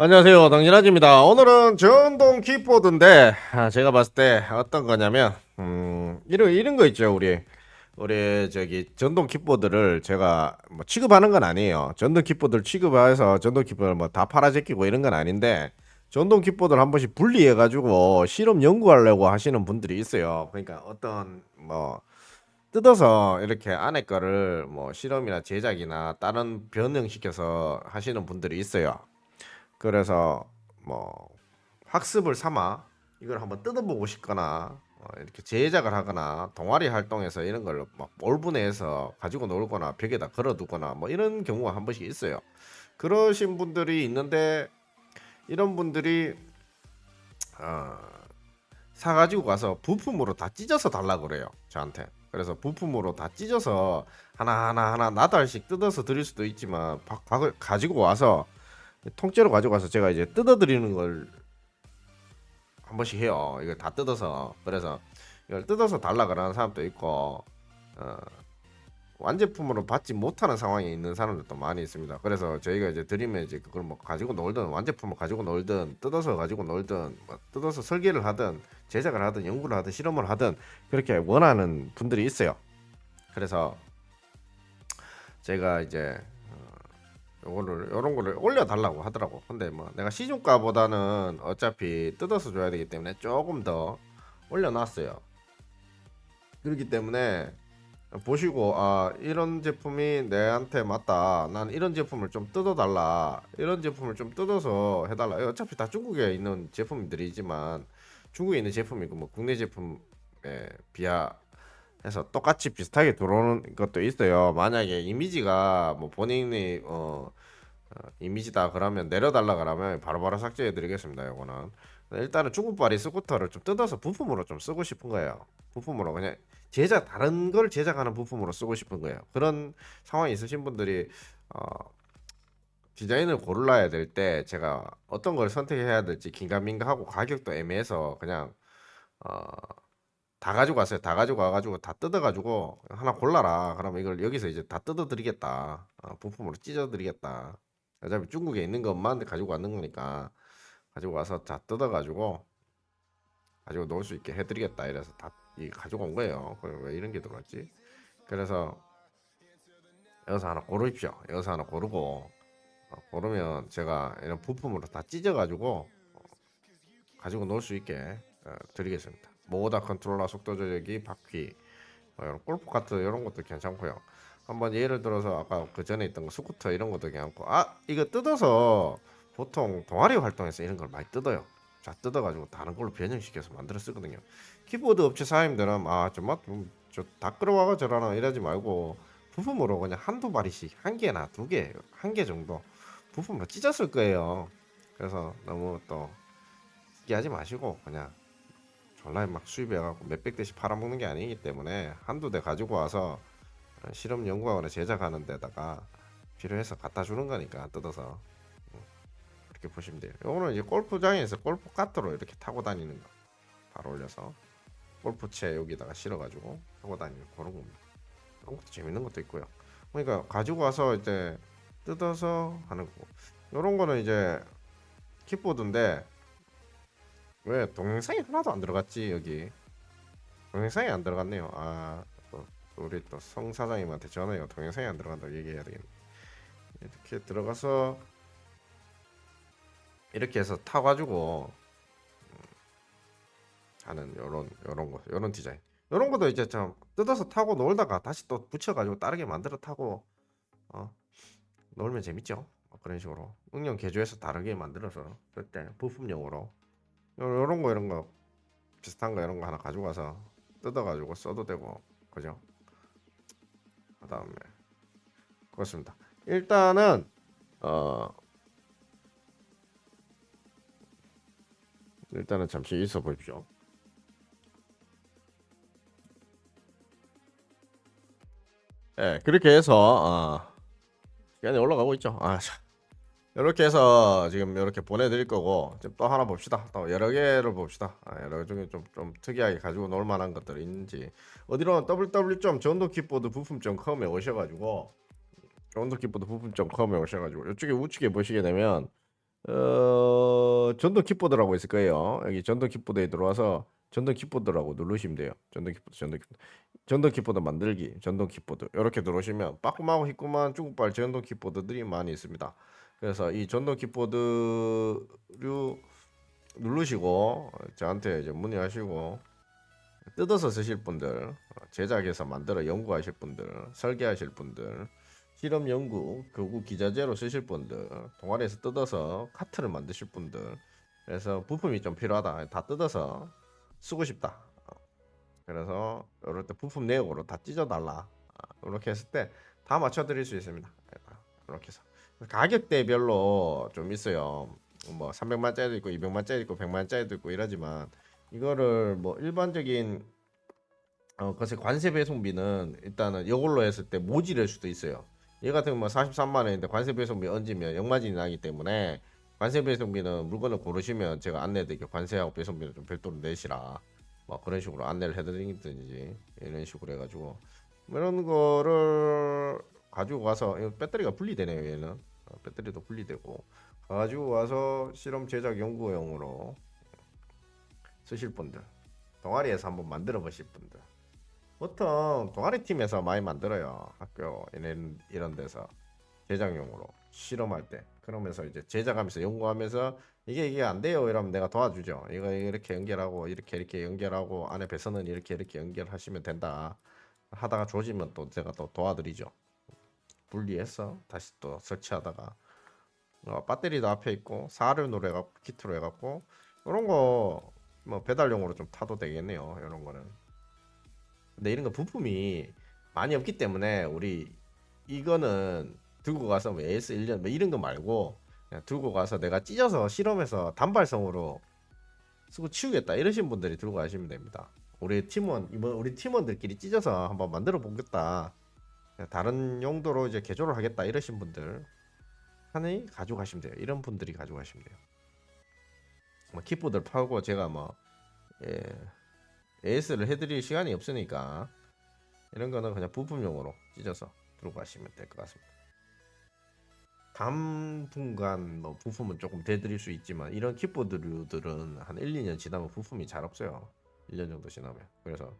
안녕하세요. 당진아지입니다. 오늘은 전동 킥보드인데 아, 제가 봤을 때 어떤 거냐면 음 이런 이런 거 있죠 우리. 우리 저기 전동 킥보드를 제가 뭐 취급하는 건 아니에요. 전동 킥보드를 취급해서 전동 킥보드를 뭐 다 팔아제끼고 이런 건 아닌데 전동 킥보드를 한 번씩 분리해 가지고 실험 연구하려고 하시는 분들이 있어요. 그러니까 어떤 뭐 뜯어서 이렇게 안에 거를 뭐 실험이나 제작이나 다른 변형시켜서 하시는 분들이 있어요 그래서 뭐 학습을 삼아 이걸 한번 뜯어보고 싶거나 어, 이렇게 제작을 하거나 동아리 활동에서 이런 걸 막 올분해서 가지고 놀거나 벽에다 걸어두거나 뭐 이런 경우가 한 번씩 있어요. 그러신 분들이 있는데 이런 분들이 어, 사가지고 가서 부품으로 다 찢어서 달라 그래요 저한테. 그래서 부품으로 다 찢어서 하나 하나 하나 나달씩 뜯어서 드릴 수도 있지만 바- 바- 가지고 와서 통째로 가지고 가서 제가 이제 뜯어드리는 걸 한 번씩 해요. 이걸 다 뜯어서 그래서 이걸 뜯어서 달라 그러는 사람도 있고 어, 완제품으로 받지 못하는 상황에 있는 사람들도 많이 있습니다. 그래서 저희가 이제 드리면 이제 그걸 뭐 가지고 놀든 완제품을 가지고 놀든 뜯어서 가지고 놀든 뭐 뜯어서 설계를 하든 제작을 하든 연구를 하든 실험을 하든 그렇게 원하는 분들이 있어요. 그래서 제가 이제 요거를 요런 거를 올려 달라고 하더라고. 근데 뭐 내가 시중가보다는 어차피 뜯어서 줘야 되기 때문에 조금 더 올려 놨어요. 그렇기 때문에 보시고 아 이런 제품이 내한테 맞다. 난 이런 제품을 좀 뜯어 달라. 이런 제품을 좀 뜯어서 해 달라. 어차피 다 중국에 있는 제품들이지만 중국에 있는 제품이고 뭐 국내 제품에 비하 해서 똑같이 비슷하게 들어오는 것도 있어요. 만약에 이미지가 뭐 본인이 어, 어, 이미지다 그러면 내려달라 그러면 바로바로 삭제해 드리겠습니다. 요거는 일단은 중국발이 스쿠터를 좀 뜯어서 부품으로 좀 쓰고 싶은 거예요. 부품으로 그냥 제작 다른 걸 제작하는 부품으로 쓰고 싶은 거예요. 그런 상황이 있으신 분들이 어, 디자인을 고르려야 될 때 제가 어떤 걸 선택해야 될지 긴가민가하고 가격도 애매해서 그냥 어, 다 가지고 왔어요. 다 가지고 와가지고 다 뜯어가지고 하나 골라라. 그러면 이걸 여기서 이제 다 뜯어드리겠다. 어, 부품으로 찢어드리겠다. 어차피 중국에 있는 것만 가지고 왔는 거니까 가지고 와서 다 뜯어가지고 가지고 놓을 수 있게 해드리겠다. 이래서 다 이 가지고 온 거예요. 왜 이런 게 들어갔지? 그래서 여기서 하나 고르십시오. 여기서 하나 고르고 어, 고르면 제가 이런 부품으로 다 찢어가지고 어, 가지고 놀수 있게 어, 드리겠습니다. 모다 컨트롤러 속도 조절기 바퀴 어, 이런 골프 카트 이런 것도 괜찮고요. 한번 예를 들어서 아까 그 전에 있던 거 스쿠터 이런 것도 괜찮고 아 이거 뜯어서 보통 동아리 활동에서 이런 걸 많이 뜯어요. 자 뜯어가지고 다른 걸로 변형시켜서 만들어 쓰거든요. 키보드 업체 사장님들은 아 저다 끌어와가 저라나 이러지 말고 부품으로 그냥 한두 마리씩 한 개나 두 개, 한 개 정도 부품으로 찢었을 거예요. 그래서 너무 또 기하지 마시고 그냥 졸라 막 수입해갖고 몇백 대씩 팔아먹는 게 아니기 때문에 한두 대 가지고 와서 실험 연구하거나 제작하는 데다가 필요해서 갖다 주는 거니까 뜯어서 음, 이렇게 보시면 돼요. 요거는 이제 골프장에서 골프 카트로 이렇게 타고 다니는 거 바로 올려서 골프채 여기다가 실어가지고 타고 다니는 그런 겁니다. 그런 것도 재밌는 것도 있고요. 그러니까 가지고 와서 이제 뜯어서 하는 거고 요런 거는 이제 킥보드인데 왜 동영상이 하나도 안 들어갔지 여기? 동영상이 안 들어갔네요. 아 또, 또 우리 또 성 사장님한테 전화해요. 동영상이 안 들어간다고 얘기해야 되겠네. 이렇게 들어가서 이렇게 해서 타가지고 음, 하는 요런 요런 거 요런 디자인. 요런 것도 이제 좀 뜯어서 타고 놀다가 다시 또 붙여가지고 다르게 만들어 타고 어 놀면 재밌죠? 어, 그런 식으로. 응용 개조해서 다르게 만들어서 그때 부품용으로 요- 요런 거 이런 거 비슷한 거 이런 거 하나 와서 뜯어가지고 써도 되고 그죠? 그 다음에 그렇습니다. 일단은 어 일단은 잠시 있어 보십시오. 예, 그렇게 해서 어, 시간이 올라가고 있죠. 아, 참. 이렇게 해서 지금 이렇게 보내드릴 거고 지금 또 하나 봅시다. 또 여러 개를 봅시다. 아, 여러 개 중에 좀, 좀 특이하게 가지고 놀 만한 것들이 있는지 어디로 www.전도키보드 부품.com에 오셔가지고 전도키보드 부품.com에 오셔가지고 이쪽에 우측에 보시게 되면 어, 전동 키보드라고 있을 거예요. 여기 전동 키보드에 들어와서 전동 키보드라고 누르시면 돼요. 전동 키보드, 전동 키보드. 전동 키보드 만들기, 전동 키보드. 이렇게 들어오시면 빠꾸마고 희꾸만 중국발 전동 키보드들이 많이 있습니다. 그래서 이 전동 키보드류 누르시고 저한테 이제 문의하시고 뜯어서 쓰실 분들, 어, 제작해서 만들어 연구하실 분들, 설계하실 분들, 실험 연구, 교구 기자재로 쓰실 분들, 동아리에서 뜯어서 카트를 만드실 분들, 그래서 부품이 좀 필요하다. 다 뜯어서 쓰고 싶다. 어, 그래서 이럴 때 부품 내역으로 다 찢어달라. 이렇게 했을 때 다 맞춰드릴 수 있습니다. 이렇게 해서 가격대별로 좀 있어요. 뭐 300만짜리도 있고 200만짜리 있고 100만짜리도 있고 이러지만 이거를 뭐 일반적인 어 것의 관세 배송비는 일단은 이걸로 했을 때 모질일 수도 있어요. 얘 같은 경우는 43만 원인데 관세 배송비 얹으면 영마진이 나기 때문에 관세 배송비는 물건을 고르시면 제가 안내드릴게요. 관세하고 배송비는 좀 별도로 내시라. 뭐 그런 식으로 안내를 해드리든지 이런 식으로 해가지고 뭐 이런 거를 가지고 이거 배터리가 분리되네요. 얘는. 어, 배터리도 분리되고. 가지고 와서 실험 제작 연구용으로 쓰실 분들 동아리에서 한번 만들어 보실 분들. 보통 동아리 팀에서 많이 만들어요 학교 이런 이런 데서 제작용으로 실험할 때. 그러면서 이제 제작하면서 연구하면서 이게 이게 안 돼요 이러면 내가 도와주죠. 이거 이렇게 연결하고 이렇게 이렇게 연결하고 안에 배선은 이렇게 이렇게 연결하시면 된다. 하다가 조지면 또 제가 또 도와드리죠 분리해서 다시 또 설치하다가 어, 배터리도 앞에 있고 사륜으로 해갖고 키트로 해갖고 이런 거 뭐 배달용으로 좀 타도 되겠네요 이런 거는. 근데 이런 거 부품이 많이 없기 때문에 우리 이거는 들고 가서 뭐 AS1년 뭐 이런 거 말고 그냥 들고 가서 내가 찢어서 실험해서 단발성으로 쓰고 치우겠다 이러신 분들이 들고 가시면 됩니다. 우리 팀원 이번 우리 팀원들끼리 찢어서 한번 만들어 보겠다 다른 용도로 이제 개조를 하겠다 이러신 분들 하니 가져가시면 돼요. 이런 분들이 가져가시면 돼요. 뭐 키보드를 팔고 제가 뭐 예, AS를 해드릴 시간이 없으니까 이런 거는 그냥 부품용으로 찢어서 들고 가시면 될 것 같습니다. 당분간 뭐 부품은 조금 대드릴 수 있지만 이런 키보드류들은 한 1, 2년 지나면 부품이 잘 없어요. 1년 정도 지나면. 그래서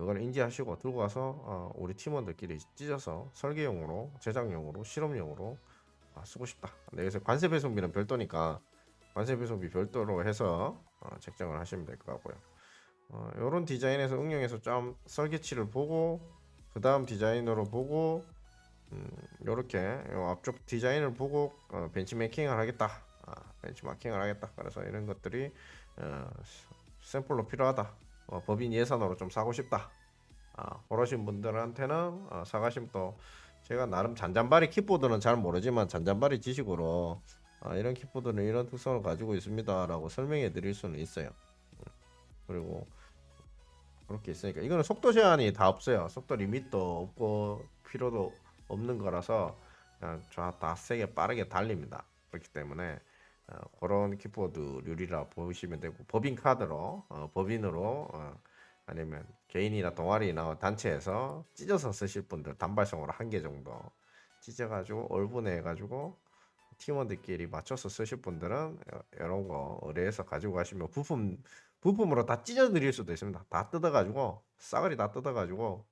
그걸 인지하시고 들고 가서 어, 우리 팀원들끼리 찢어서 설계용으로 제작용으로 실험용으로 아, 쓰고 싶다. 여기서 관세 배송비는 별도니까 관세 배송비 별도로 해서 어, 책정을 하시면 될 것 같고요. 어, 이런 디자인에서 응용해서 좀 설계치를 보고 그 다음 디자인으로 보고 음, 이렇게 앞쪽 디자인을 보고 어, 벤치마킹을 하겠다. 아, 벤치마킹을 하겠다. 그래서 이런 것들이 어, 샘플로 필요하다. 어, 법인 예산으로 좀 사고 싶다. 아, 그러신 분들한테는 어, 또 제가 나름 잔잔바리 키보드는 잘 모르지만 잔잔바리 지식으로 아, 이런 키보드는 이런 특성을 가지고 있습니다라고 설명해 드릴 수는 있어요. 음, 그리고 그렇게 있으니까 이거는 속도 제한이 다 없어요. 속도 리밋도 없고 필요도 없는 거라서 그냥 다 세게 빠르게 달립니다. 그렇기 때문에 어, 그런 키보드류리라 보시면 되고 법인 카드로 어, 법인으로 어, 아니면 개인이나 동아리나 단체에서 찢어서 쓰실 분들 단발성으로 한 개 정도 찢어가지고 얼분해가지고 팀원들끼리 맞춰서 쓰실 분들은 이런 거 의뢰해서 가지고 가시면 부품 부품으로 다 찢어 드릴 수도 있습니다. 다 뜯어가지고 싸그리 다 뜯어가지고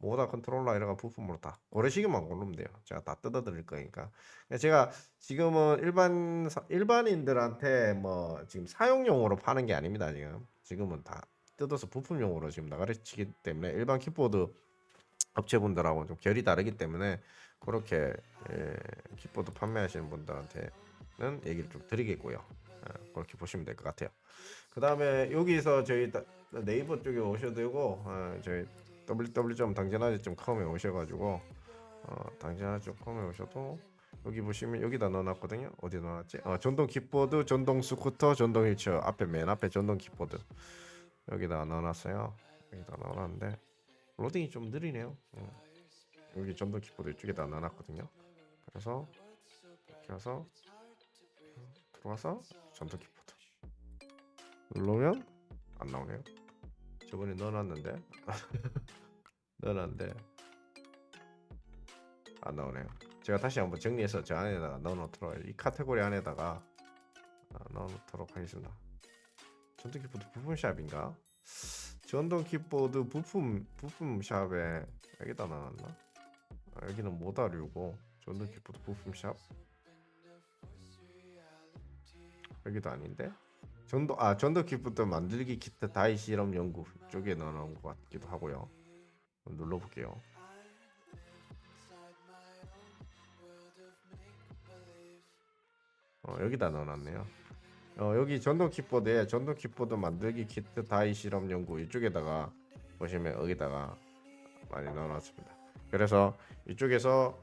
모다 컨트롤러 이런 거 부품으로 다 고르시기만 고르면 돼요. 제가 다 뜯어 드릴 거니까. 제가 지금은 일반 일반인들한테 뭐 지금 사용용으로 파는 게 아닙니다. 지금 지금은 다 뜯어서 부품용으로 지금 나가르치기 때문에 일반 키보드 업체분들하고 좀 결이 다르기 때문에 그렇게 예, 키보드 판매하시는 분들한테는 얘기를 좀 드리겠고요. 예, 그렇게 보시면 될 것 같아요. 그 다음에 여기서 저희 네이버 쪽에 오셔도 되고 어, 저희 www.당진아지.com에 오셔가지고 어, 당진아지.com에 오셔도 여기 보시면 여기다 넣어놨거든요. 어디 넣어놨지? 어, 전동 킥보드, 전동 스쿠터, 전동 휠체어 앞에 맨 앞에 전동 킥보드 여기다 넣어놨어요. 여기다 넣어놨는데 로딩이 좀 느리네요. 어. 여기 전동 킥보드 이쪽에다 넣어놨거든요. 그래서 이렇게 해서 들어와서 전동 킥보드 누르면 안 나오네요. 저번에 넣어놨는데 넣어놨는데 안 나오네요. 제가 다시 한번 정리해서 저 안에다가 넣어놓도록 이 카테고리 안에다가 아, 넣어놓도록 하겠습니다. 전동 키보드 부품 샵인가? 전동 키보드 부품 부품 샵에 여기다 넣어놨나? 아, 여기는 모다류고 전동 키보드 부품 샵 여기도 아닌데? 전도 아 전도 키보드 만들기 키트 다이 실험 연구 쪽에 넣어놓은 것 같기도 하고요. 눌러볼게요. 어, 여기다 넣어놨네요. 어, 여기 전동 키보드에 전동 키보드 만들기 키트 다이 실험 연구 이쪽에다가 보시면 여기다가 많이 넣어놨습니다. 그래서 이쪽에서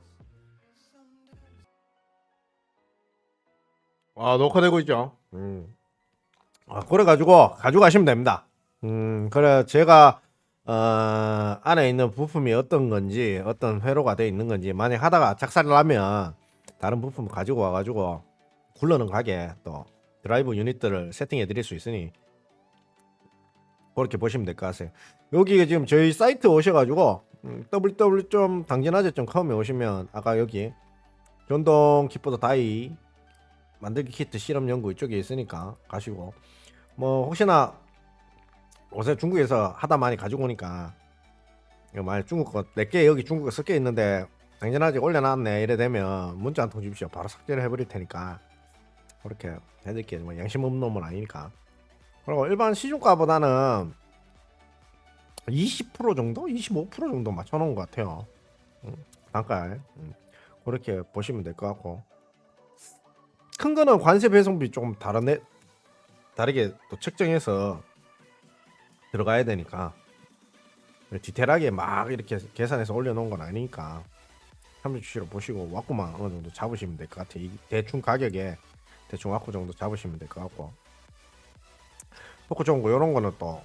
아 녹화되고 있죠. 음. 아, 그래 가지고 가져가시면 됩니다. 음, 그래 제가 어, 안에 있는 부품이 어떤 건지 어떤 회로가 되어 있는 건지 만약 하다가 작살을 나면 다른 부품을 가지고 와가지고 굴러는 가게 또 드라이브 유닛들을 세팅해 드릴 수 있으니 그렇게 보시면 될 것 같아요. 여기 지금 저희 사이트 오셔가지고 음, www 좀 당진아재.com에 오시면 아까 여기 전동 키보드 다이 만들기 키트 실험 연구 이쪽에 있으니까 가시고 뭐 혹시나 요새 중국에서 하다 많이 가지고 오니까 이거 만약 중국 거 내게 여기 중국 거 섞여 있는데 당연하지 올려놨네 이래 되면 문자 한 통 주십시오. 바로 삭제를 해버릴 테니까. 그렇게 해드릴게요. 뭐 양심 없는 놈은 아니니까. 그리고 일반 시중가보다는 20% 정도? 25% 정도 맞춰놓은 것 같아요. 음, 단가에. 음, 그렇게 보시면 될 것 같고. 큰 거는 관세 배송비 조금 다르네 다르게 또 책정해서 들어가야 되니까 디테일하게 막 이렇게 계산해서 올려놓은 건 아니니까 참조치로 보시고 왁구만 어느 정도 잡으시면 될 것 같아. 이 대충 가격에 대충 왁구 정도 잡으시면 될 것 같고. 포크 좋은 거 이런 거는 또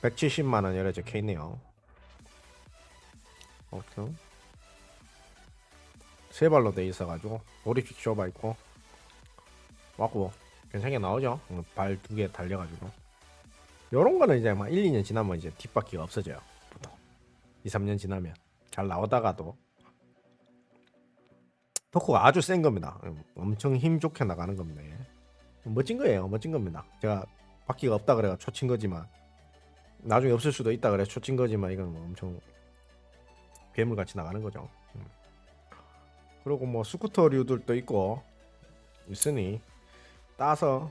170만 원 이래 적혀 있네요. 오케이. 세 발로 돼 있어가지고 오리픽 쇼바 있고 왔고 괜찮게 나오죠? 발 두 개 달려가지고. 요런 거는 이제 막 1, 2년 지나면 이제 뒷바퀴가 없어져요 보통. 2, 3년 지나면. 잘 나오다가도. 토크가 아주 센 겁니다. 음, 엄청 힘 좋게 나가는 겁니다 얘. 멋진 거예요 멋진 겁니다. 제가 바퀴가 없다 그래가 초친 거지만 나중에 없을 수도 있다 그래 초친 거지만 이건 뭐 엄청 괴물같이 나가는 거죠. 음. 그리고 뭐 스쿠터류들도 있고 있으니 따서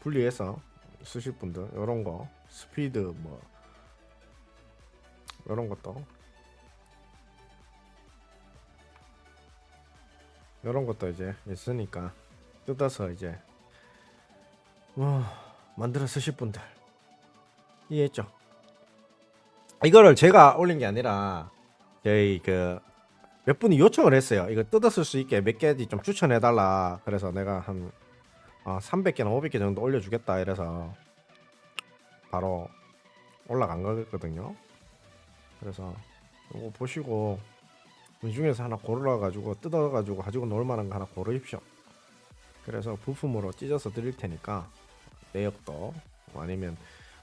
분리해서 쓰실 분들 이런 거 스피드 뭐 이런 것도 이런 것도 이제 있으니까 뜯어서 이제 뭐 만들어 쓰실 분들 이해했죠? 이거를 제가 올린 게 아니라 저희 그 몇 분이 요청을 했어요. 이거 뜯어 쓸 수 있게 몇 개지 좀 추천해 달라. 그래서 내가 한 어, 300개나 500개 정도 올려주겠다 이래서 바로 올라간 거거든요. 그래서 이거 보시고 이 중에서 하나 고르라 가지고 뜯어 가지고 가지고 놀 만한 거 하나 고르십시오. 그래서 부품으로 찢어서 드릴 테니까 내역도 아니면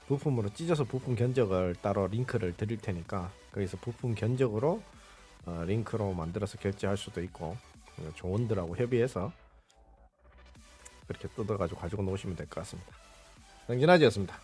부품으로 찢어서 부품 견적을 따로 링크를 드릴 테니까 거기서 부품 견적으로 어, 링크로 만들어서 결제할 수도 있고 어, 조원들하고 협의해서 그렇게 뜯어가지고 가지고 놓으시면 될 것 같습니다. 당진아지였습니다.